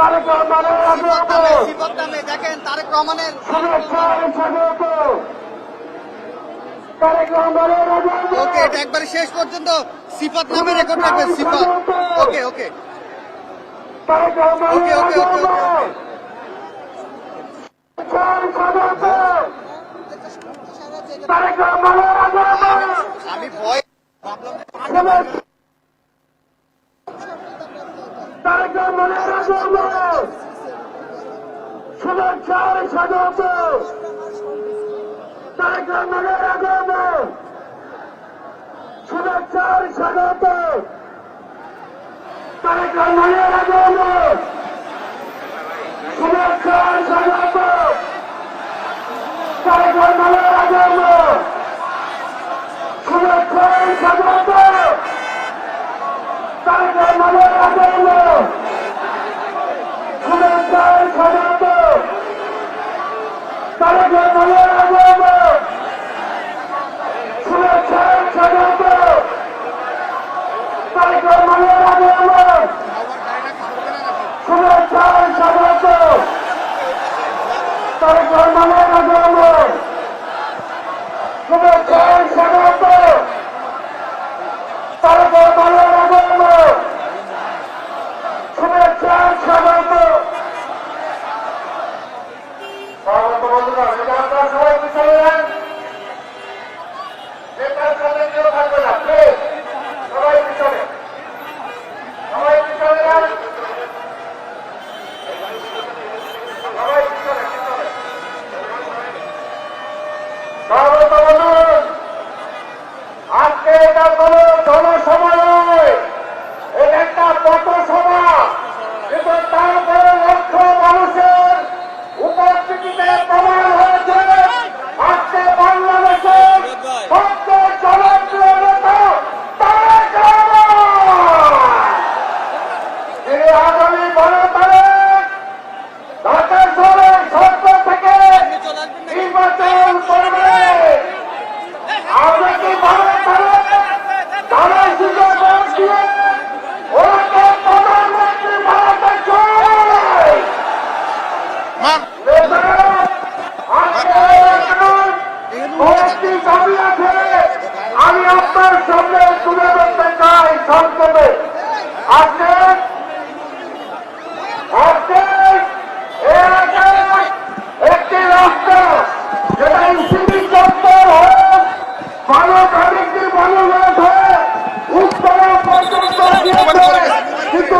তারেক রহমানের দেখেন তারেক রহমানের ওকে এটা একবারে শেষ পর্যন্ত সিফত নামে রেকর্ড রাখবেন সিফত। ওকে ওকে। ওকে ওকে ওকে আমি ভয় তারেকরা মনে রাখব শুভেচ্ছার স্বাগত। তারেকরা মনে রাখব শুভেচ্ছার স্বাগত। তারেকরা মনে রাখব শুভেচ্ছার স্বাগত। তারেকরা মনে রাখব শুভেচ্ছার স্বাগত। তারেক রহমানের আজন্ম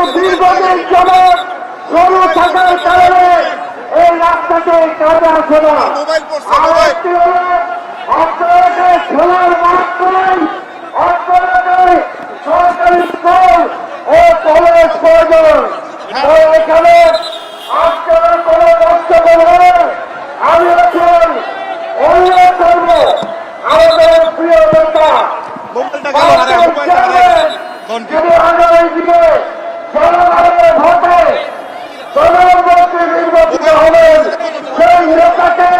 কিন্তু দীর্ঘদিন যাবৎ সরু থাকার কারণে এই রাস্তাকে কাজে আসে না। মোবাইল আর মোবাইল। একটি খেলার মাঠ করেন আপনাকে সরকারি স্কুল ও কলেজ প্রয়োজন। এখানে আপনারা কোনো কষ্ট করবে আমি এখন অনুরোধ করব আমাদের প্রিয় নেতা আগামী দিনে জনগণের ভোটে প্রধানমন্ত্রী নির্বাচিত হবেন সেই নেতাকে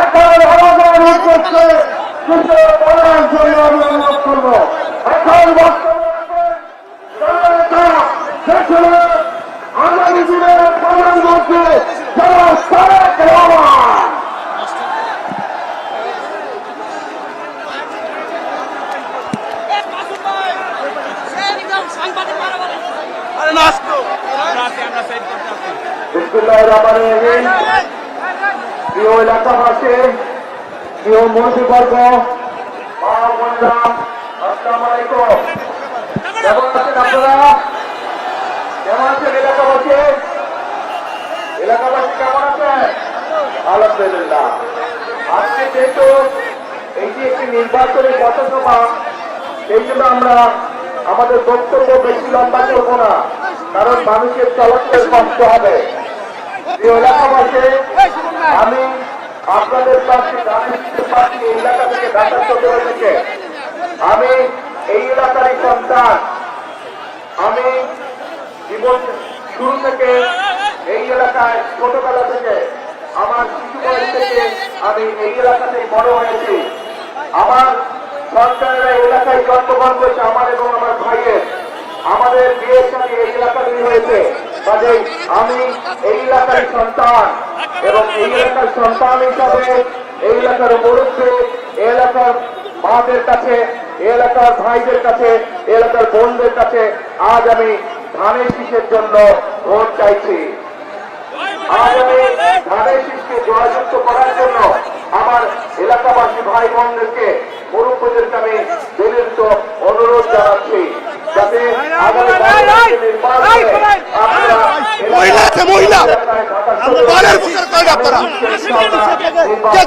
এখন আমাদের উদ্দেশ্যে কিছু বলার জন্য আমি অনুরোধ করব এখন বক্তব্য রাখবেন জননেতা শেখ হলেন আগামী দিনের প্রধানমন্ত্রী জনাব তারেক রহমান আরে না আসতো বিসমুল্লাহ রহমান রহিম প্রিয় এলাকাবাসী প্রিয় মন্ত্রীবর্গ মা বোনেরা আসসালামু আলাইকুম কেমন আছেন আপনারা কেমন আছেন এলাকাবাসী এলাকাবাসী কেমন আছেন আলহামদুলিল্লাহ আজকে যেহেতু এই একটি নির্বাচনী পথসভা সেই জন্য আমরা আমাদের বক্তব্য বেশি লম্বা করব না। কারণ মানুষের চলাচলের কষ্ট হবে। আমি আপনাদের পাশে গান্ধীদের পাশে এই এলাকা থেকে ঢাকা চৌধুরী থেকে আমি এই এলাকারই সন্তান। আমি জীবন শুরু থেকে এই এলাকায়, ছোটবেলা থেকে আমার শিশু বয়স থেকে আমি এই এলাকাতেই বড় হয়েছি। আমার সন্তানেরা এলাকায় জন্মগ্রহণ করেছে আমার এবং আমার ভাইয়ের। আমাদের বিয়ের সাথে এই এলাকাতেই হয়েছে। কাজেই আমি এই এলাকার সন্তান এবং এই এলাকার সন্তান হিসাবে এই এলাকার মুরব্বী এলাকার মাদের কাছে এলাকার ভাইদের কাছে এলাকার বোনদের কাছে আজ আমি ধানের শীষের জন্য ভোট চাইছি। আজ আমি ধানের শীষকে জয়যুক্ত করার জন্য আমার এলাকাবাসী ভাই বোনদেরকে মুরব্বীদেরকে আমি দলিত অনুরোধ জানাচ্ছি যাতে মহিলা বুকের আপনারা? কে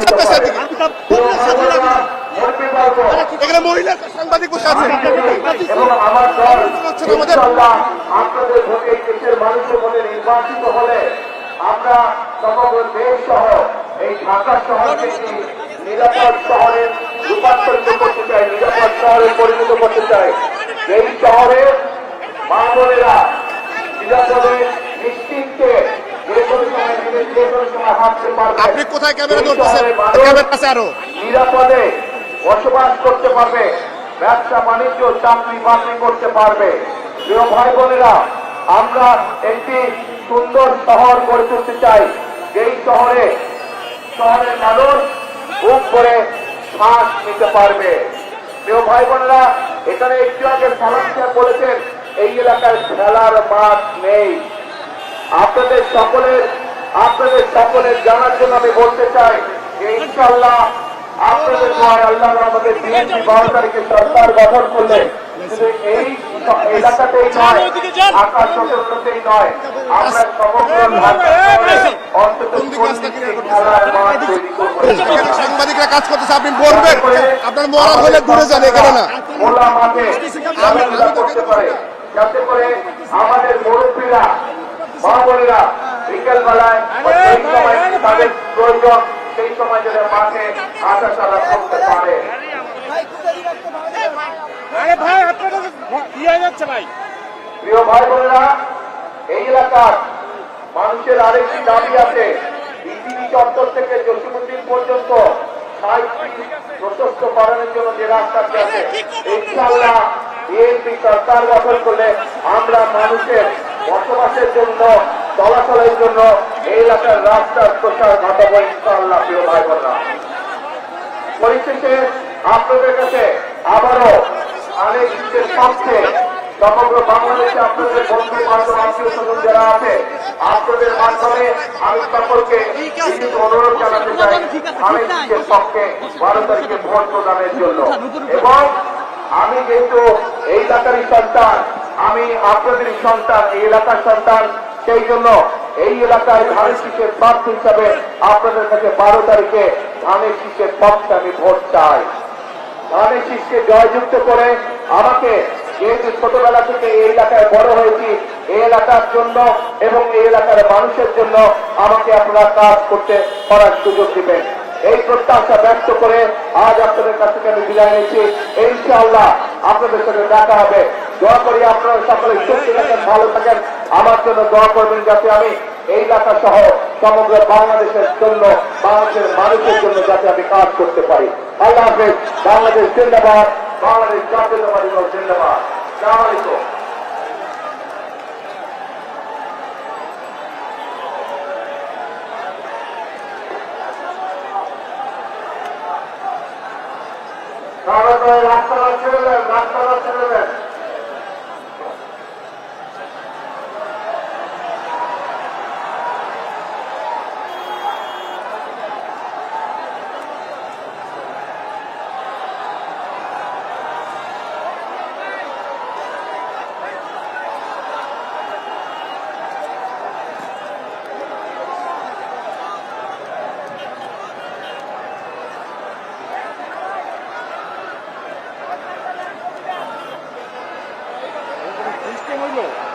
এখানে মহিলা সাংবাদিক বসে আছে এবং আমার দল আপনাদের ভোটে দেশের মানুষের ভোটে নির্বাচিত হলে আমরা সমগ্র দেশ সহ এই ঢাকা শহরকে নিরাপদ শহরে রূপান্তরিত করতে চাই নিরাপদ শহরে পরিণত করতে চাই এই শহরে মা বোনেরা নিরাপদে নিশ্চিন্তে আপনি কোথায় ক্যামেরা ধরতেছেন ক্যামেরা আছে আরও। নিরাপদে বসবাস করতে পারবে ব্যবসা বাণিজ্য চাকরি বাকরি করতে পারবে। প্রিয় ভাই বোনেরা আমরা একটি সুন্দর শহর গড়ে তুলতে চাই। এই শহরে শহরের মানুষ বুক করে শ্বাস নিতে পারবে। প্রিয় ভাই বোনেরা এখানে একটু আগে সালাম বলেছেন, এই এলাকায় খেলার মাঠ নেই। আপনাদের সকলের আপনাদের সকলের জানার জন্য আমি বলতে চাই যে ইনশাল্লাহ আপনাদের আল্লাহ আমাদের বিএনপি বারো তারিখে সরকার গঠন করলে এই এলাকাতেই নয় আকাশ চতুর্থতেই নয়। আমরা সমগ্র অন্তত সাংবাদিকরা কাজ করতেছে আপনি বলবেন। আপনার মরার হলে দূরে যান এখানে না খোলা মাঠে করতে পারে। যাতে করে আমাদের মুরব্বীরা মা বোনেরা বিকেল বেলায় বা সেই সময় তাদের প্রয়োজন সেই সময় যারা মাঠে হাঁটা চলা করতে পারে। আরে ভাই আপনার হয়ে প্রিয় ভাই? বোনেরা এই এলাকার মানুষের আরেকটি দাবি আছে। ইতিনি চত্বর থেকে জসিমুদ্দিন পর্যন্ত বসবাসের জন্য, চলাচলের জন্য এই এলাকার রাস্তার বোনরা পরিশেষে আপনাদের কাছে আবারও সমগ্র বাংলাদেশে আপনাদের বন্ধু, বান্ধব, আত্মীয় স্বজন যারা আছে, আপনাদের মাধ্যমে আমি সকলকে অনুরোধ জানাতে চাই আমি নিজের পক্ষে বারো তারিখে ভোট প্রদানের জন্য। এবং আমি যেহেতু এই এলাকারই সন্তান, আমি আপনাদেরই সন্তান, এই এলাকার সন্তান, সেই জন্য এই এলাকায় ধানের শীষের প্রার্থী হিসাবে আপনাদের কাছে বারো তারিখে ধানের শীষের পক্ষে আমি ভোট চাই। ধানের শীষকে জয়যুক্ত করে আমাকে যেহেতু ছোটবেলা থেকে এই এলাকায় বড় হয়েছি, এই এলাকার জন্য এবং এই এলাকার মানুষের জন্য আমাকে আপনারা কাজ করতে করার সুযোগ দিবেন। এই প্রত্যাশা ব্যক্ত করে আজ আপনাদের কাছ থেকে আমি বিদায় নিচ্ছি। ইনশাআল্লাহ আপনাদের সাথে দেখা হবে। দোয়া করি আপনারা সকলে সুস্থ থাকেন, ভালো থাকেন। আমার জন্য দোয়া করবেন যাতে আমি এই এলাকা সহ সমগ্র বাংলাদেশের জন্য, বাংলাদেশের মানুষের জন্য যাতে আমি কাজ করতে পারি। আল্লাহ হাফেজ বাংলাদেশ জিন্দাবাদ বাংলাদেশ জাতীয়তাবাদী দল জিন্দাবাদ। সালাম হইল।